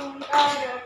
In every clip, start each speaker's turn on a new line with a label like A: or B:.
A: Ankara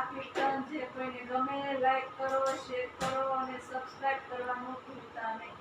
A: Pakistan જે કોઈને ગમે લાઈક કરો શેર કરો અને સબસ્ક્રાઇબ કરવાનું ભૂલતા નહીં.